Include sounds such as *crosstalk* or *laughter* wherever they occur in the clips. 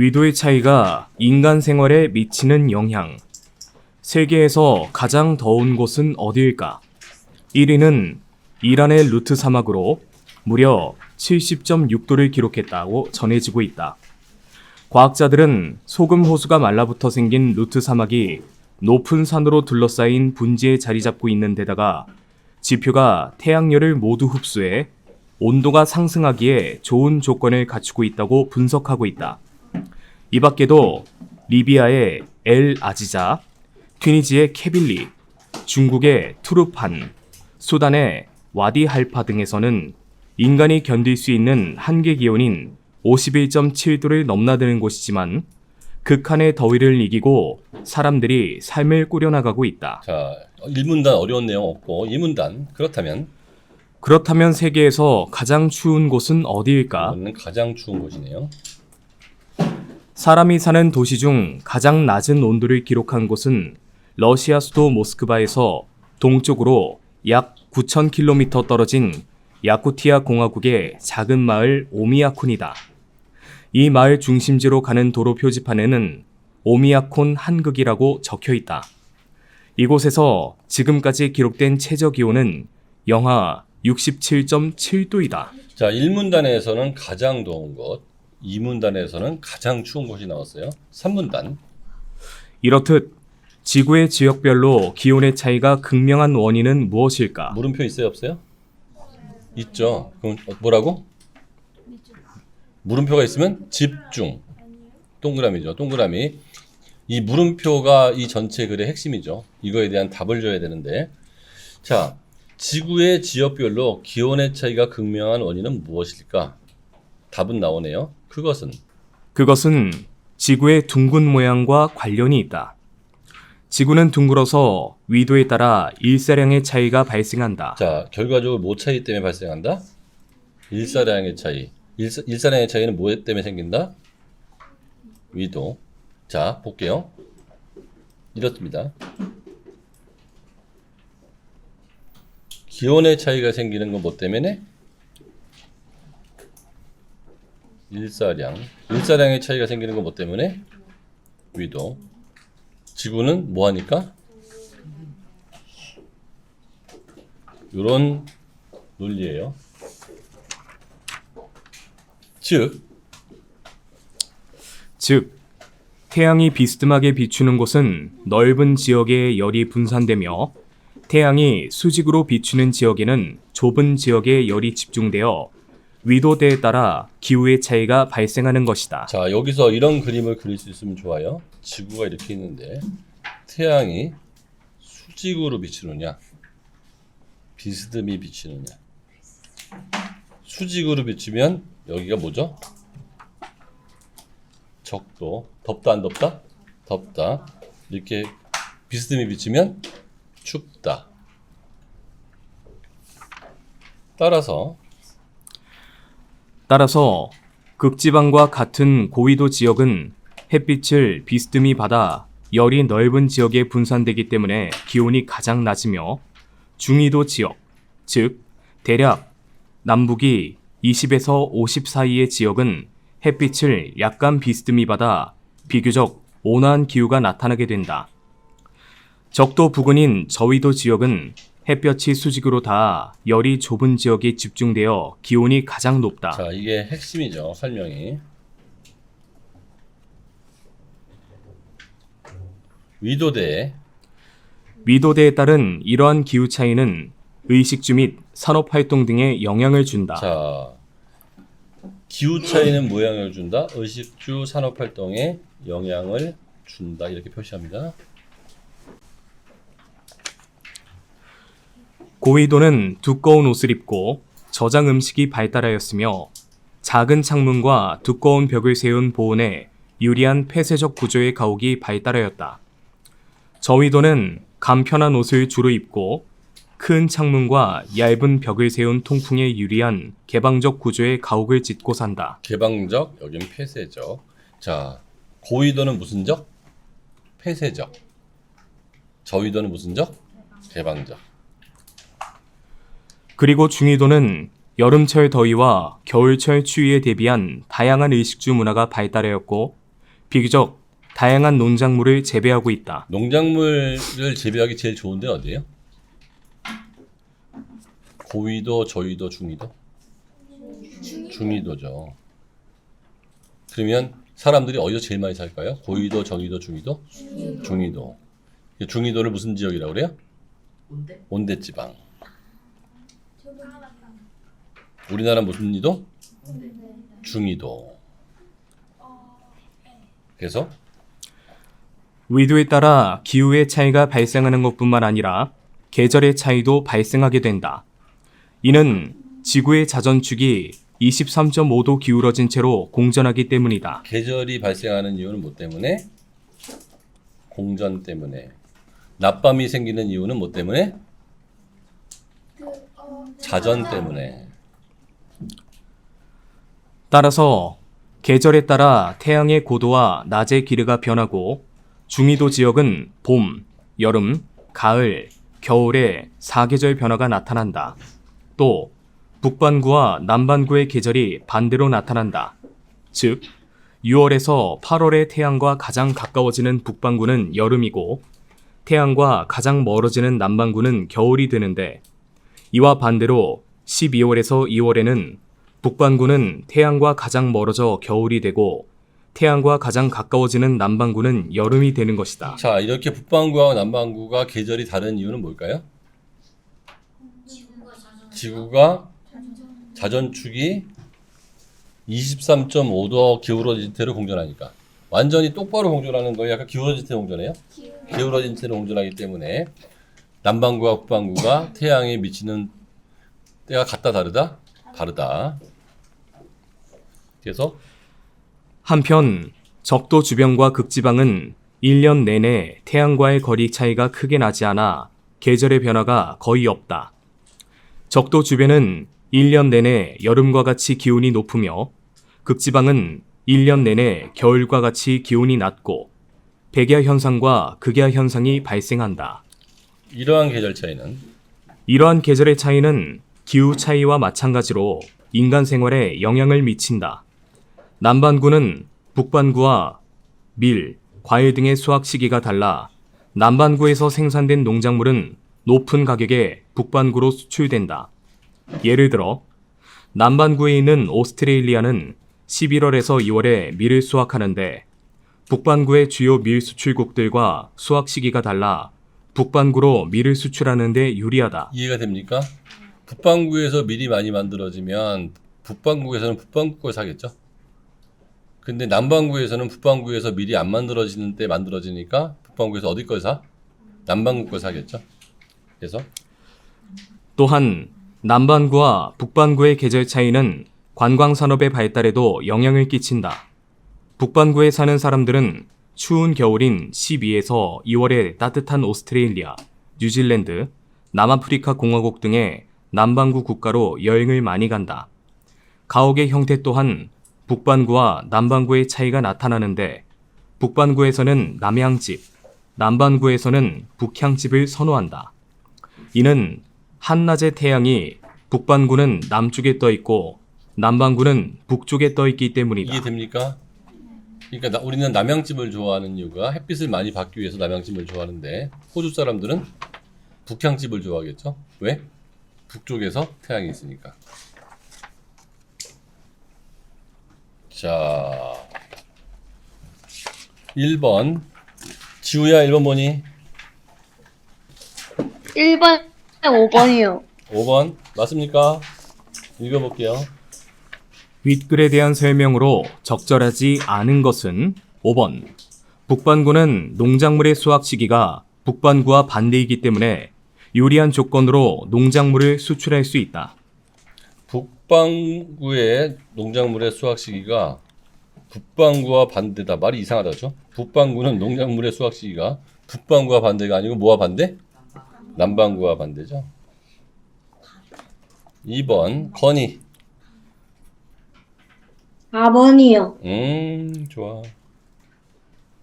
위도의 차이가 인간 생활에 미치는 영향. 세계에서 가장 더운 곳은 어디일까? 1위는 이란의 루트 사막으로 무려 70.6도를 기록했다고 전해지고 있다. 과학자들은 소금 호수가 말라붙어 생긴 루트 사막이 높은 산으로 둘러싸인 분지에 자리 잡고 있는 데다가 지표가 태양열을 모두 흡수해 온도가 상승하기에 좋은 조건을 갖추고 있다고 분석하고 있다. 이 밖에도 리비아의 엘 아지자, 튀니지의 케빌리, 중국의 투르판, 수단의 와디 할파 등에서는 인간이 견딜 수 있는 한계 기온인 51.7도를 넘나드는 곳이지만 극한의 더위를 이기고 사람들이 삶을 꾸려나가고 있다. 자, 1문단 어려운 내용 없고 2문단 그렇다면 그렇다면 세계에서 가장 추운 곳은 어디일까? 이거는 가장 추운 곳이네요. 사람이 사는 도시 중 가장 낮은 온도를 기록한 곳은 러시아 수도 모스크바에서 동쪽으로 약 9,000km 떨어진 야쿠티아 공화국의 작은 마을 오미야콘이다. 이 마을 중심지로 가는 도로 표지판에는 오미야콘 한극이라고 적혀 있다. 이곳에서 지금까지 기록된 최저 기온은 영하 67.7도이다. 자, 1문단에서는 가장 더운 곳, 2문단에서는 가장 추운 곳이 나왔어요. 3문단. 이렇듯 지구의 지역별로 기온의 차이가 극명한 원인은 무엇일까? 물음표 있어요, 없어요? 있죠. 그럼 어, 뭐라고? 물음표가 있으면 집중. 동그라미죠. 동그라미. 이 물음표가 이 전체 글의 핵심이죠. 이거에 대한 답을 줘야 되는데. 자, 지구의 지역별로 기온의 차이가 극명한 원인은 무엇일까? 답은 나오네요. 그것은 그것은 지구의 둥근 모양과 관련이 있다. 지구는 둥글어서 위도에 따라 일사량의 차이가 발생한다. 자, 결과적으로 뭐 차이 때문에 발생한다? 일사량의 차이. 일사, 일사량의 차이는 뭐 때문에 생긴다? 위도. 자, 볼게요. 이렇습니다. 기온의 차이가 생기는 건 뭐 때문에? 일사량. 일사량의 차이가 생기는 건 뭐 때문에? 위도. 지구는 뭐 하니까? 이런 논리예요. 즉, 즉, 태양이 비스듬하게 비추는 곳은 넓은 지역에 열이 분산되며 태양이 수직으로 비추는 지역에는 좁은 지역에 열이 집중되어 위도대에 따라 기후의 차이가 발생하는 것이다. 자 여기서 이런 그림을 그릴 수 있으면 좋아요. 지구가 이렇게 있는데 태양이 수직으로 비치느냐, 비스듬히 비치느냐. 수직으로 비치면 여기가 뭐죠? 적도. 덥다 안 덥다? 덥다. 이렇게 비스듬히 비치면 춥다. 따라서 따라서 극지방과 같은 고위도 지역은 햇빛을 비스듬히 받아 열이 넓은 지역에 분산되기 때문에 기온이 가장 낮으며 중위도 지역, 즉 대략 남북이 20에서 50 사이의 지역은 햇빛을 약간 비스듬히 받아 비교적 온화한 기후가 나타나게 된다. 적도 부근인 저위도 지역은 햇볕이 수직으로 닿아 열이 좁은 지역에 집중되어 기온이 가장 높다. 자, 이게 핵심이죠. 설명이. 위도대 위도대에 따른 이러한 기후 차이는 의식주 및 산업 활동 등에 영향을 준다. 자 기후 차이는 뭐 영향을 준다? 의식주 산업 활동에 영향을 준다 이렇게 표시합니다. 고위도는 두꺼운 옷을 입고 저장 음식이 발달하였으며 작은 창문과 두꺼운 벽을 세운 보온에 유리한 폐쇄적 구조의 가옥이 발달하였다. 저위도는 간편한 옷을 주로 입고 큰 창문과 얇은 벽을 세운 통풍에 유리한 개방적 구조의 가옥을 짓고 산다. 개방적 여긴 폐쇄적. 자 고위도는 무슨 적? 폐쇄적. 저위도는 무슨 적? 개방적. 그리고 중위도는 여름철 더위와 겨울철 추위에 대비한 다양한 의식주 문화가 발달하였고 비교적 다양한 농작물을 재배하고 있다. 농작물을 재배하기 제일 좋은 데는 어디예요? 고위도, 저위도, 중위도? 중위도죠. 그러면 사람들이 어디서 제일 많이 살까요? 고위도, 정위도, 중위도? 중위도. 이 중위도를 무슨 지역이라고 그래요? 뭔데? 온대 지방. 우리나라 무슨 위도? 중위도. 그래서 위도에 따라 기후의 차이가 발생하는 것뿐만 아니라 계절의 차이도 발생하게 된다. 이는 지구의 자전축이 23.5도 기울어진 채로 공전하기 때문이다. 계절이 발생하는 이유는 뭐 때문에? 공전 때문에. 낮밤이 생기는 이유는 뭐 때문에? 자전 때문에. 따라서 계절에 따라 태양의 고도와 낮의 길이가 변하고 중위도 지역은 봄, 여름, 가을, 겨울에 사계절 변화가 나타난다. 또 북반구와 남반구의 계절이 반대로 나타난다. 즉 6월에서 8월의 태양과 가장 가까워지는 북반구는 여름이고 태양과 가장 멀어지는 남반구는 겨울이 되는데 이와 반대로 12월에서 2월에는 북반구는 태양과 가장 멀어져 겨울이 되고 태양과 가장 가까워지는 남반구는 여름이 되는 것이다. 자, 이렇게 북반구와 남반구가 계절이 다른 이유는 뭘까요? 지구가 자전축이 23.5도 기울어진 채로 공전하니까 완전히 똑바로 공전하는 거예요. 약간 기울어진 채로 공전해요. 기울어진 채로 공전하기 때문에 남반구와 북반구가 태양에 미치는 때가 같다 다르다 다르다. 그래서 한편 적도 주변과 극지방은 1년 내내 태양과의 거리 차이가 크게 나지 않아 계절의 변화가 거의 없다. 적도 주변은 1년 내내 여름과 같이 기온이 높으며 극지방은 1년 내내 겨울과 같이 기온이 낮고 백야 현상과 극야 현상이 발생한다. 이러한 계절 차이는 이러한 계절의 차이는 기후 차이와 마찬가지로 인간 생활에 영향을 미친다. 남반구는 북반구와 밀, 과일 등의 수확 시기가 달라 남반구에서 생산된 농작물은 높은 가격에 북반구로 수출된다. 예를 들어 남반구에 있는 오스트레일리아는 11월에서 2월에 밀을 수확하는데 북반구의 주요 밀 수출국들과 수확 시기가 달라 북반구로 밀을 수출하는 데 유리하다. 이해가 됩니까? 북반구에서 밀이 많이 만들어지면 북반구에서는 북반구 걸 사겠죠. 근데 남반구에서는 북반구에서 밀이 안 만들어지는 때 만들어지니까 북반구에서 어디 걸 사? 남반구 걸 사겠죠. 그래서 또한 남반구와 북반구의 계절 차이는 관광 산업의 발달에도 영향을 끼친다. 북반구에 사는 사람들은 추운 겨울인 12에서 2월에 따뜻한 오스트레일리아, 뉴질랜드, 남아프리카 공화국 등의 남반구 국가로 여행을 많이 간다. 가옥의 형태 또한 북반구와 남반구의 차이가 나타나는데 북반구에서는 남향집, 남반구에서는 북향집을 선호한다. 이는 한낮의 태양이 북반구는 남쪽에 떠 있고 남반구는 북쪽에 떠 있기 때문이다. 이해됩니까? 그러니까 나- 우리는 남양집을 좋아하는 이유가 햇빛을 많이 받기 위해서 남양집을 좋아하는데 호주 사람들은 북향집을 좋아하겠죠? 왜? 북쪽에서 태양이 있으니까. 자, 1번. 지우야 1번 뭐니? 1번, 5번이요. 5번 맞습니까? 읽어볼게요. 윗글에 대한 설명으로 적절하지 않은 것은 5번. 북반구는 농작물의 수확 시기가 북반구와 반대이기 때문에 유리한 조건으로 농작물을 수출할 수 있다. 북반구의 농작물의 수확 시기가 북반구와 반대다. 말이 이상하다죠? 북반구는 농작물의 수확 시기가 북반구와 반대가 아니고 뭐와 반대? 남반구와 반대죠. 2번 건이 4번이요. 음 좋아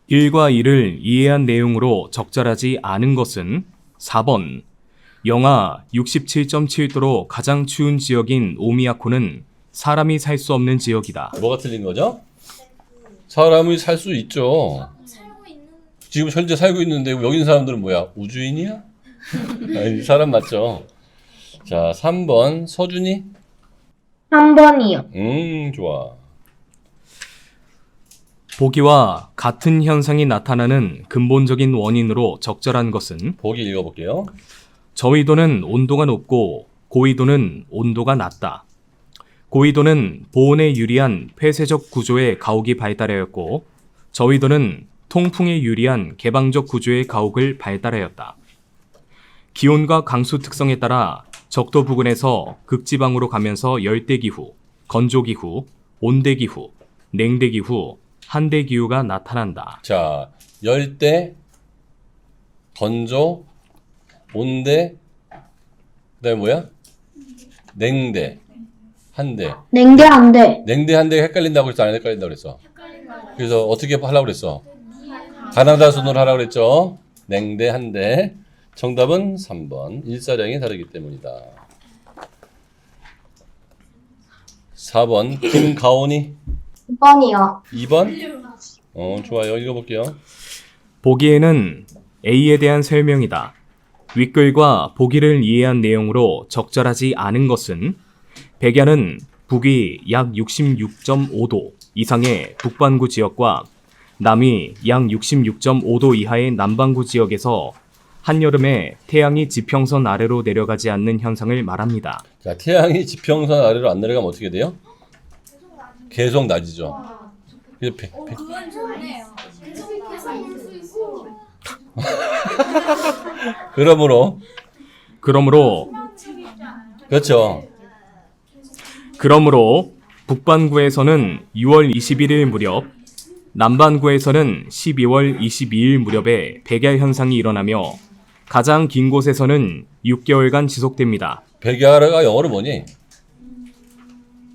1과 2를 이해한 내용으로 적절하지 않은 것은 4번. 영하 67.7도로 가장 추운 지역인 오미야코는 사람이 살 수 없는 지역이다. 뭐가 틀린 거죠? 사람이 살 수 있죠. 지금 현재 살고 있는데 여기 있는 사람들은 뭐야? 우주인이야? *laughs* 아니, 사람 맞죠? 자, 3번 서준이. 3번이요. 음, 좋아. 보기와 같은 현상이 나타나는 근본적인 원인으로 적절한 것은 보기 읽어볼게요. 저위도는 온도가 높고 고위도는 온도가 낮다. 고위도는 보온에 유리한 폐쇄적 구조의 가옥이 발달하였고 저위도는 통풍에 유리한 개방적 구조의 가옥을 발달하였다. 기온과 강수 특성에 따라 적도 부근에서 극지방으로 가면서 열대기후, 건조기후, 온대기후, 냉대기후, 한대기후가 나타난다. 자, 열대, 건조, 온대, 그다음에 뭐야? 냉대, 한대. 냉대 안 돼. 냉대 한대 헷갈린다고 그랬어? 안 헷갈린다고 그랬어? 그래서 어떻게 하려고 그랬어? 가나다 순으로 하라고 그랬죠? 냉대 한대. 정답은 3번. 일사량이 다르기 때문이다. 4번. 김가온이 2번이요. 2번? 어, 좋아요. 읽어볼게요. 보기에는 A에 대한 설명이다. 윗글과 보기를 이해한 내용으로 적절하지 않은 것은 백야는 북위 약 66.5도 이상의 북반구 지역과 남위 약 66.5도 이하의 남반구 지역에서 한여름에 태양이 지평선 아래로 내려가지 않는 현상을 말합니다. 자, 태양이 지평선 아래로 안 내려가면 어떻게 돼요? 계속 낮이죠. 그래서 백- 백- 그건 좋네요. 계속 계속 볼수 있어. 그러므로 그러므로 그렇죠. 그러므로 북반구에서는 6월 21일 무렵, 남반구에서는 12월 22일 무렵에 백야 현상이 일어나며 가장 긴 곳에서는 6개월간 지속됩니다. 백야가 영어로 뭐니?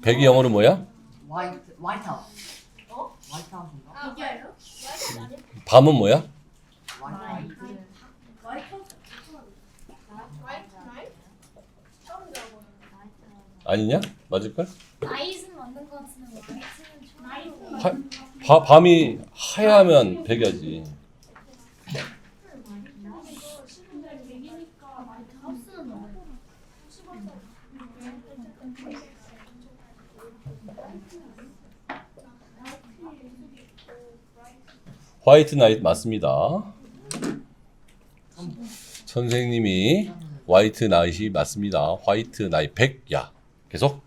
백이 영어로 뭐야? 화이트 화이트 하우스. 어? 화이트 하우스인가? 이겨요? 밤은 뭐야? 화이트. 아니냐? 맞을걸? 나이는 맞는 것 같은데 나이는 좀 하, 바, 밤이 하야면 백야지. 화이트 나이트 맞습니다. 선생님이 화이트 나이트 맞습니다. 화이트 나이트 백야. 계속.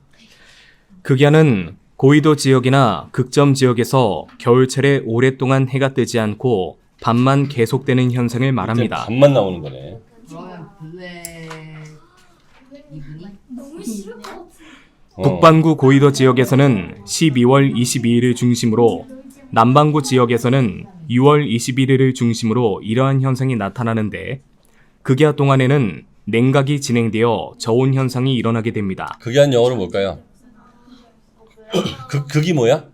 극야는 고위도 지역이나 극점 지역에서 겨울철에 오랫동안 해가 뜨지 않고 밤만 계속되는 현상을 말합니다. 밤만 나오는 거네. 블랙 이분이 너무. 어. 북반구 고위도 지역에서는 12월 22일을 중심으로 남반구 지역에서는 6월 21일을 중심으로 이러한 현상이 나타나는데 극야 동안에는 냉각이 진행되어 저온 현상이 일어나게 됩니다. 극이 한 영어로 뭘까요? 극 극이 뭐야?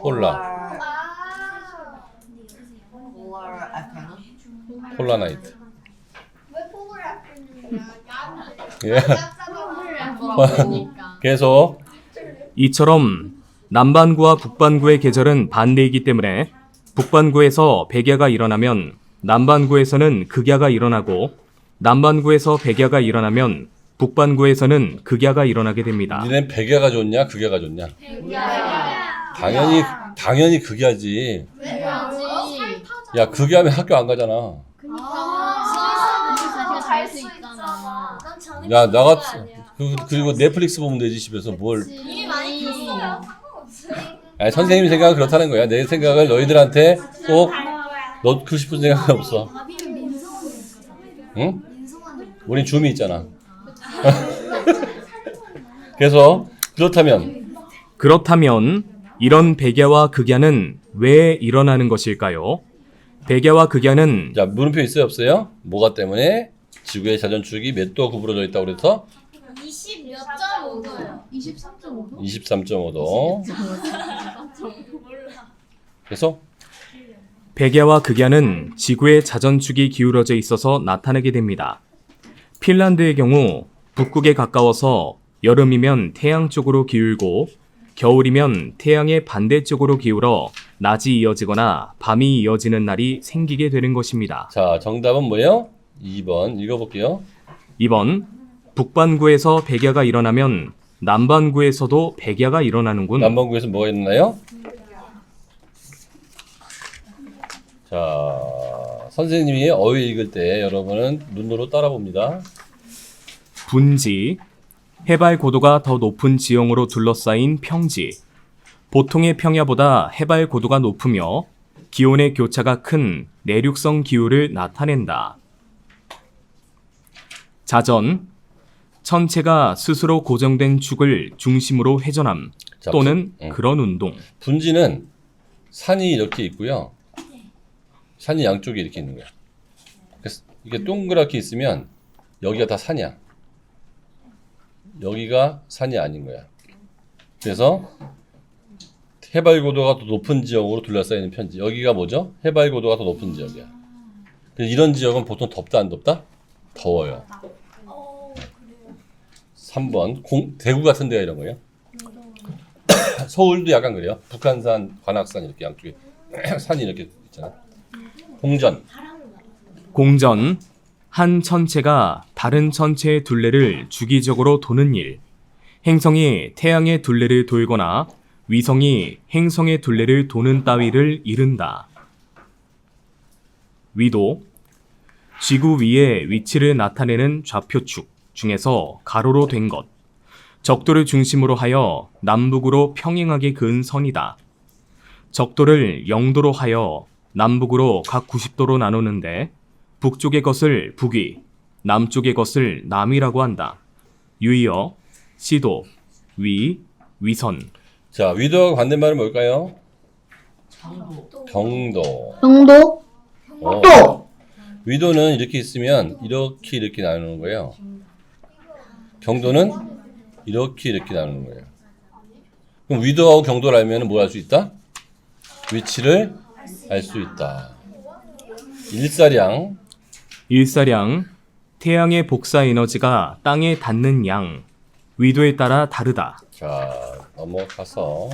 폴라. 아. 폴라 아프냐? 예. *laughs* 계속 이처럼 남반구와 북반구의 계절은 반대이기 때문에 북반구에서 백야가 일어나면 남반구에서는 극야가 일어나고 남반구에서 백야가 일어나면 북반구에서는 극야가 일어나게 됩니다. 니네 백야가 좋냐 극야가 좋냐? 당연히 당연히 극야지. 야 극야면 학교 안 가잖아. 있잖아. 야 나가 그, 그리고 넷플릭스 보면 되지 집에서 뭘? 이미 많이 봤어요. 아니, 선생님 생각은 그렇다는 거야. 내 생각을 너희들한테 꼭 넣고 싶은 생각은 없어. 응? 우린 줌이 있잖아. *laughs* 그래서 그렇다면 그렇다면 이런 백야와 극야는 왜 일어나는 것일까요? 백야와 극야는 자 물음표 있어요 없어요? 뭐가 때문에 지구의 자전축이 몇 도 구부러져 있다고 그래서 20몇점 5도요. 23.5도. 그래서 백야와 극야는 지구의 자전축이 기울어져 있어서 나타나게 됩니다. 핀란드의 경우 북극에 가까워서 여름이면 태양 쪽으로 기울고 겨울이면 태양의 반대쪽으로 기울어 낮이 이어지거나 밤이 이어지는 날이 생기게 되는 것입니다. 자, 정답은 뭐예요? 2번 읽어볼게요. 2번 북반구에서 백야가 일어나면 남반구에서도 백야가 일어나는군. 남반구에서 뭐가 있나요? 자, 선생님이 어휘 읽을 때 여러분은 눈으로 따라 봅니다. 분지, 해발 고도가 더 높은 지형으로 둘러싸인 평지. 보통의 평야보다 해발 고도가 높으며 기온의 교차가 큰 내륙성 기후를 나타낸다. 자전, 천체가 스스로 고정된 축을 중심으로 회전함 자, 또는 분- 응. 그런 운동. 분지는 산이 이렇게 있고요. 산이 양쪽에 이렇게 있는 거야. 그래서 이게 동그랗게 있으면 여기가 다 산이야. 여기가 산이 아닌 거야. 그래서 해발 고도가 더 높은 지역으로 둘러싸이는 편지. 여기가 뭐죠? 해발 고도가 더 높은 지역이야. 이런 지역은 보통 덥다 안 덥다? 더워요. 어 그래요. 3번 공, 대구 같은 데가 이런 거예요. *coughs* 서울도 약간 그래요. 북한산, 관악산 이렇게 양쪽에 *coughs* 산이 이렇게 있잖아. 공전. 공전, 한 천체가 다른 천체의 둘레를 주기적으로 도는 일. 행성이 태양의 둘레를 돌거나 위성이 행성의 둘레를 도는 따위를 이른다. 위도, 지구 위의 위치를 나타내는 좌표축 중에서 가로로 된 것. 적도를 중심으로 하여 남북으로 평행하게 그은 선이다. 적도를 0도로 하여 남북으로 각 90도로 나누는데 북쪽의 것을 북위, 남쪽의 것을 남이라고 한다. 유의어, 시도, 위, 위선. 자, 위도하고 반대말은 뭘까요? 경도. 정도, 어, 또, 위도는 이렇게 있으면 이렇게 이렇게 나누는 거예요. 경도는 이렇게 이렇게 나누는 거예요. 그럼 위도하고 경도를 알면 뭘 할 수 있다? 위치를 알 수 있다. 일사량 일사량, 태양의 복사 에너지가 땅에 닿는 양, 위도에 따라 다르다. 자 넘어가서